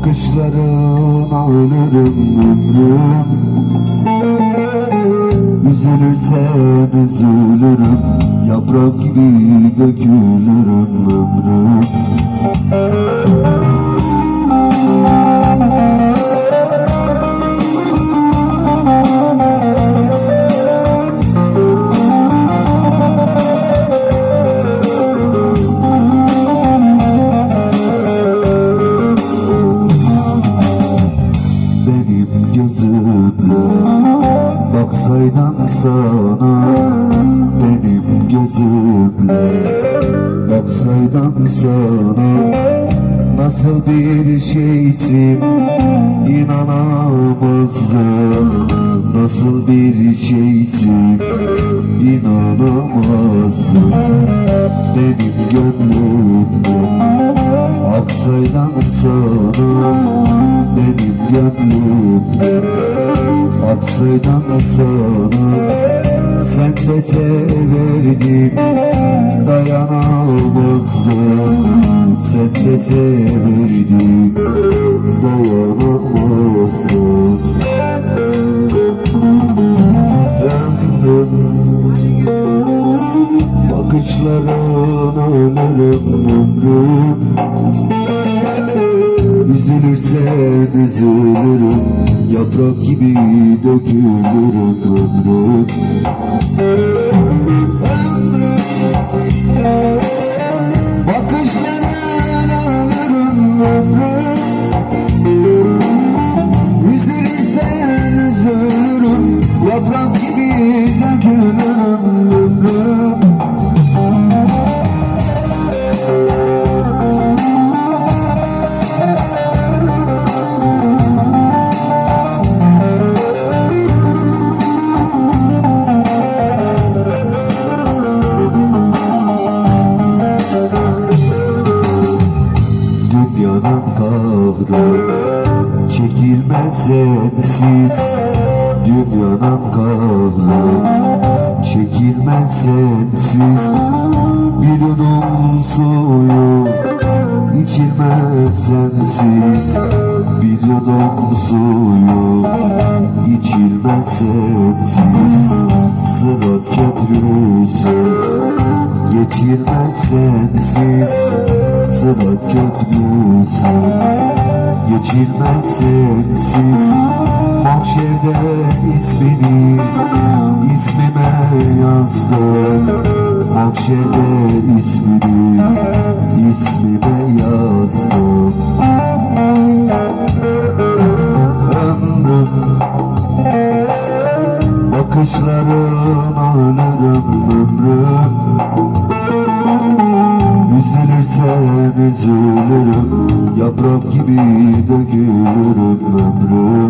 Bakışlarına ölürüm ömrüm. Üzülürsen üzülürüm Yaprak gibi dökülürüm ömrüm sana benim gözümle. Baksaydan sana Nasıl bir şeysin inanamazdım. Nasıl bir şeysin inanamazdım. Benim gönlümde Aksaydan sana benim gönlümde Aksaydan sana sen de severdin dayanamazdım. Sen de severdin dayanamazdım. Ömrüm bakışlarına ölürüm ömrüm Üzülürsen üzülürüm. Yaprak gibi dökülürüm ömrüm Kahrı çekilmez sensiz Dünyanın kahrı çekilmez sensiz Bir yudum suyu içilmez sensiz Bir yudum suyu içilmez sensiz Sırat köprüsü geçilmez sensiz Sıra köprüsü geçilmez sensiz Mahşerde ismini ismime yazdım Mahşerde ismini ismime yazdım Ömrüm bakışlarına ölürüm ömrüm Üzülürsen üzülürüm Yaprak gibi dökülürüm ömrüm